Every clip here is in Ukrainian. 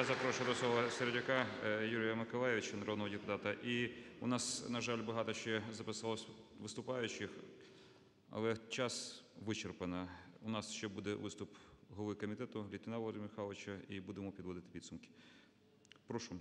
Я запрошую до слова Середюка е, Юрія Миколаївича, народного депутата. І у нас, на жаль, багато ще записалось виступаючих, але час вичерпано. У нас ще буде виступ голови комітету Літвіна Володимира Михайловича і будемо підводити підсумки. Прошу,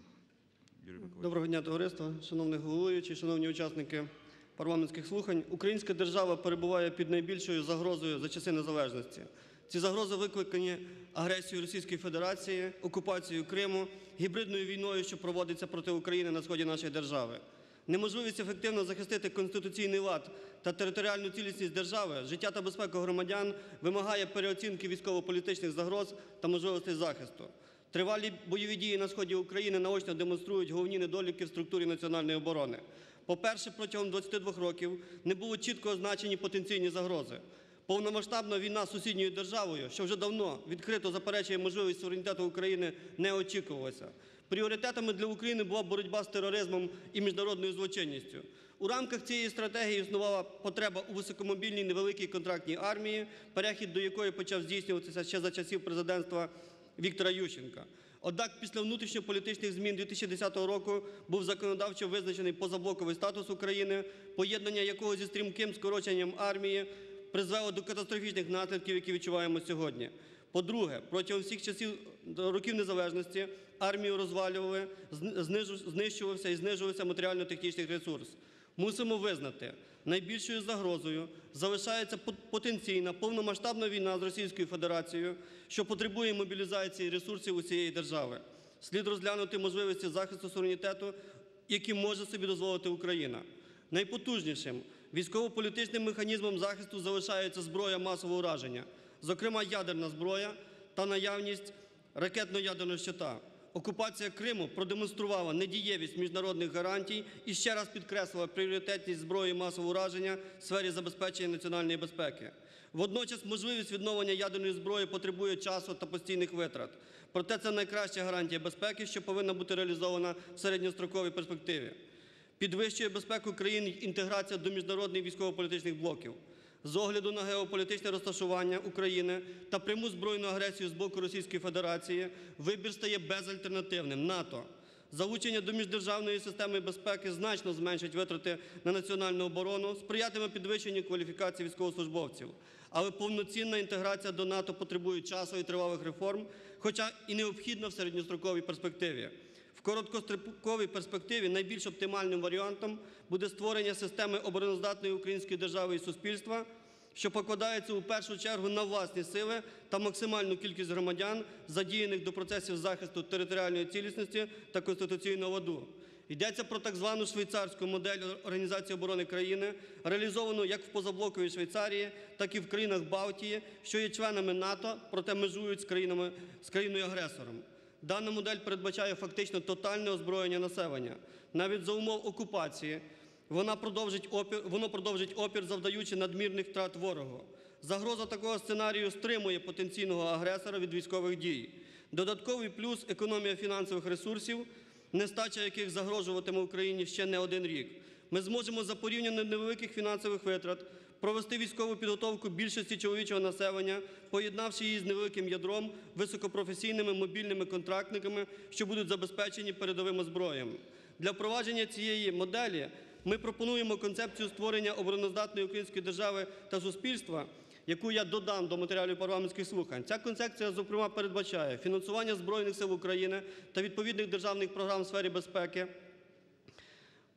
Юрій Миколаївич. Доброго дня, товариство, шановний головуючий, шановні учасники парламентських слухань. Українська держава перебуває під найбільшою загрозою за часи незалежності. Ці загрози викликані агресією Російської Федерації, окупацією Криму, гібридною війною, що проводиться проти України на сході нашої держави. Неможливість ефективно захистити конституційний лад та територіальну цілісність держави, життя та безпеку громадян вимагає переоцінки військово-політичних загроз та можливостей захисту. Тривалі бойові дії на сході України наочно демонструють головні недоліки в структурі національної оборони. По-перше, протягом 22 років не було чітко означені потенційні загрози. Повномасштабна війна з сусідньою державою, що вже давно відкрито заперечує можливість суверенітету України, не очікувалася. Пріоритетами для України була боротьба з тероризмом і міжнародною злочинністю. У рамках цієї стратегії існувала потреба у високомобільній невеликій контрактній армії, перехід до якої почав здійснюватися ще за часів президентства Віктора Ющенка. Однак після внутрішньополітичних змін 2010 року був законодавчо визначений позаблоковий статус України, поєднання якого зі стрімким скороченням армії призвело до катастрофічних наслідків, які відчуваємо сьогодні. По-друге, протягом всіх часів років незалежності армію розвалювали, знищувався і знижувався матеріально-технічний ресурс. Мусимо визнати, найбільшою загрозою залишається пот- потенційна повномасштабна війна з Російською Федерацією, що потребує мобілізації ресурсів усієї держави. Слід розглянути можливості захисту суверенітету, які може собі дозволити Україна. Найпотужнішим військово-політичним механізмом захисту залишається зброя масового ураження, зокрема ядерна зброя та наявність ракетно-ядерного щита. Окупація Криму продемонструвала недієвість міжнародних гарантій і ще раз підкреслила пріоритетність зброї масового ураження в сфері забезпечення національної безпеки. Водночас можливість відновлення ядерної зброї потребує часу та постійних витрат. Проте це найкраща гарантія безпеки, що повинна бути реалізована в середньостроковій перспективі. Підвищує безпеку країн інтеграція до міжнародних військово-політичних блоків. З огляду на геополітичне розташування України та пряму збройну агресію з боку Російської Федерації вибір стає безальтернативним НАТО. Залучення до міждержавної системи безпеки значно зменшить витрати на національну оборону, сприятиме підвищенню кваліфікації військовослужбовців. Але повноцінна інтеграція до НАТО потребує часу і тривалих реформ, хоча і необхідна в середньостроковій перспективі. В короткостроковій перспективі найбільш оптимальним варіантом буде створення системи обороноздатної української держави і суспільства, що покладається у першу чергу на власні сили та максимальну кількість громадян, задіяних до процесів захисту територіальної цілісності та конституційного ладу. Йдеться про так звану швейцарську модель Організації оборони країни, реалізовану як в позаблоковій Швейцарії, так і в країнах Балтії, що є членами НАТО, проте межують з країною-агресором. Дана модель передбачає фактично тотальне озброєння населення. Навіть за умов окупації вона продовжить опір, воно продовжить опір, завдаючи надмірних втрат ворогу. Загроза такого сценарію стримує потенційного агресора від військових дій. Додатковий плюс економія фінансових ресурсів, нестача яких загрожуватиме Україні ще не один рік. Ми зможемо за порівняно невеликих фінансових витрат провести військову підготовку більшості чоловічого населення, поєднавши її з невеликим ядром, високопрофесійними мобільними контрактниками, що будуть забезпечені передовими зброями. Для впровадження цієї моделі ми пропонуємо концепцію створення обороноздатної української держави та суспільства, яку я додам до матеріалів парламентських слухань. Ця концепція, зокрема, передбачає фінансування Збройних сил України та відповідних державних програм в сфері безпеки,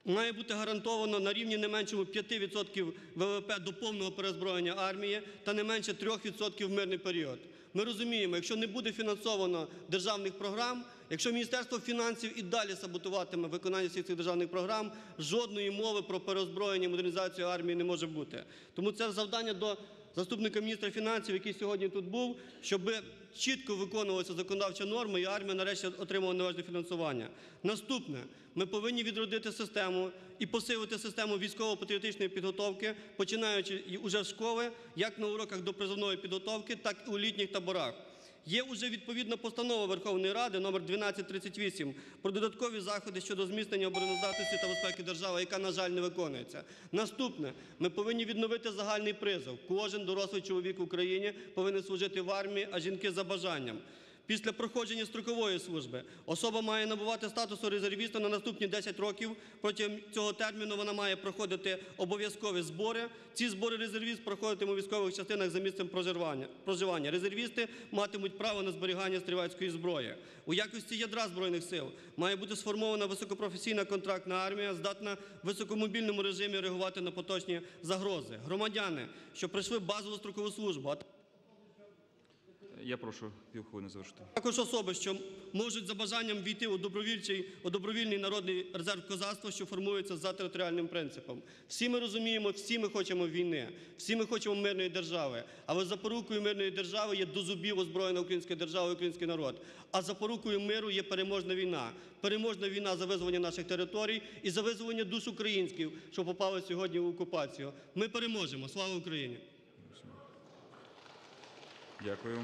має бути гарантовано на рівні не меншому 5% ВВП до повного перезброєння армії та не менше 3% в мирний період. Ми розуміємо, якщо не буде фінансовано державних програм, якщо Міністерство фінансів і далі саботуватиме виконання всіх цих державних програм, жодної мови про переозброєння і модернізацію армії не може бути. Тому це завдання до заступника міністра фінансів, який сьогодні тут був, щоб чітко виконувалася законодавча норма, і армія нарешті отримала належне фінансування. Наступне, ми повинні відродити систему і посилити систему військово-патріотичної підготовки, починаючи уже з школи, як на уроках до призовної підготовки, так і у літніх таборах. Є уже відповідна постанова Верховної Ради номер 1238 про додаткові заходи щодо зміцнення обороноздатності та безпеки держави, яка, на жаль, не виконується. Наступне, ми повинні відновити загальний призов. Кожен дорослий чоловік в Україні повинен служити в армії, а жінки за бажанням. Після проходження строкової служби особа має набувати статусу резервіста на наступні 10 років. Протягом цього терміну вона має проходити обов'язкові збори. Ці збори резервіст проходитиме у військових частинах за місцем проживання. Резервісти матимуть право на зберігання стрілецької зброї. У якості ядра збройних сил має бути сформована високопрофесійна контрактна армія, здатна в високомобільному режимі реагувати на поточні загрози. Громадяни, що пройшли базову строкову службу, Я прошу півхвилини завершити. Також особи, що можуть за бажанням війти у добровільчий, у добровільний народний резерв козацтва, що формується за територіальним принципом. Всі ми розуміємо, всі ми хочемо війни, всі ми хочемо мирної держави. Але запорукою мирної держави є до зубів озброєна українська держава і український народ. А запорукою миру є переможна війна. Переможна війна за визволення наших територій і за визволення душ українських, що попали сьогодні в окупацію. Ми переможемо. Слава Україні! Дякую.